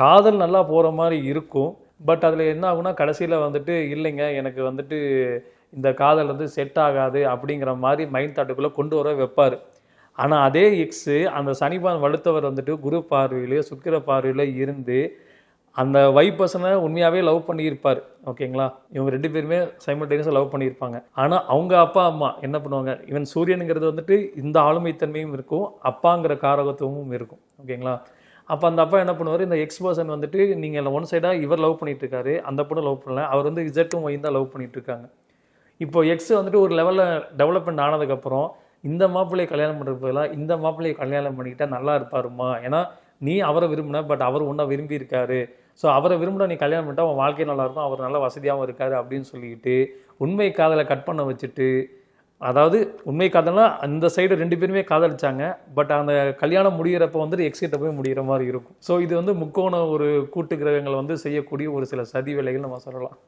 காதல் நல்லா போகிற மாதிரி இருக்கும். பட் அதில் என்ன ஆகும்னா கடைசியில் வந்துட்டு இல்லைங்க எனக்கு வந்துட்டு இந்த காதல் வந்து செட் ஆகாது அப்படிங்கிற மாதிரி மைண்ட் தாட்டுக்குள்ளே கொண்டு வர வைப்பார். ஆனால் அதே எக்ஸு அந்த சனிபான் வலுத்தவர் வந்துட்டு குரு பார்வையில சுக்கிர பார்வையில் இருந்து அந்த வைப் பர்சனை உண்மையாகவே லவ் பண்ணியிருப்பார். ஓகேங்களா இவங்க ரெண்டு பேருமே சைமல்டேனியஸாக லவ் பண்ணியிருப்பாங்க. ஆனால் அவங்க அப்பா அம்மா என்ன பண்ணுவாங்க? ஈவன் சூரியனுங்கிறது வந்துட்டு இந்த ஆளுமைத்தன்மையும் இருக்கும் அப்பாங்கிற காரகத்துவமும் இருக்கும். ஓகேங்களா அப்போ அந்த அப்பா என்ன பண்ணுவார்? இந்த எக்ஸ் பர்சன் வந்துட்டு நீங்கள் ஒன் சைடாக இவர் லவ் பண்ணிட்டு இருக்காரு அந்த பொண்ணு லவ் பண்ணல. அவர் வந்து இசட்டும் ஒய் தான் லவ் பண்ணிட்டு இருக்காங்க இப்போ எக்ஸ் வந்துட்டு ஒரு லெவலில் டெவலப்மெண்ட் ஆனதுக்கப்புறம் இந்த மாப்பிள்ளையை கல்யாணம் பண்ணுறது பதிலாக இந்த மாப்பிள்ளையை கல்யாணம் பண்ணிக்கிட்டா நல்லா இருப்பாருமா? ஏன்னா நீ அவரை விரும்பின பட் அவர் ஒன்றா விரும்பி இருக்காரு. ஸோ அவரை விரும்பினா நீ கல்யாணம் பண்ணிட்டா அவன் வாழ்க்கை நல்லா இருக்கும் அவர் நல்லா வசதியாகவும் இருக்காரு அப்படின்னு சொல்லிட்டு உண்மை காதலை கட் பண்ண வச்சுட்டு அதாவது உண்மை காதல்னா அந்த சைடு ரெண்டு பேருமே காதலிச்சாங்க பட் அந்த கல்யாணம் முடிகிறப்ப வந்துட்டு எக்ஸிட்ட போய் முடிகிற மாதிரி இருக்கும். ஸோ இது வந்து முக்கோண ஒரு கூட்டு கிரகங்கள் வந்து செய்யக்கூடிய ஒரு சில சதி வேலைகள் நம்ம சொல்லலாம்.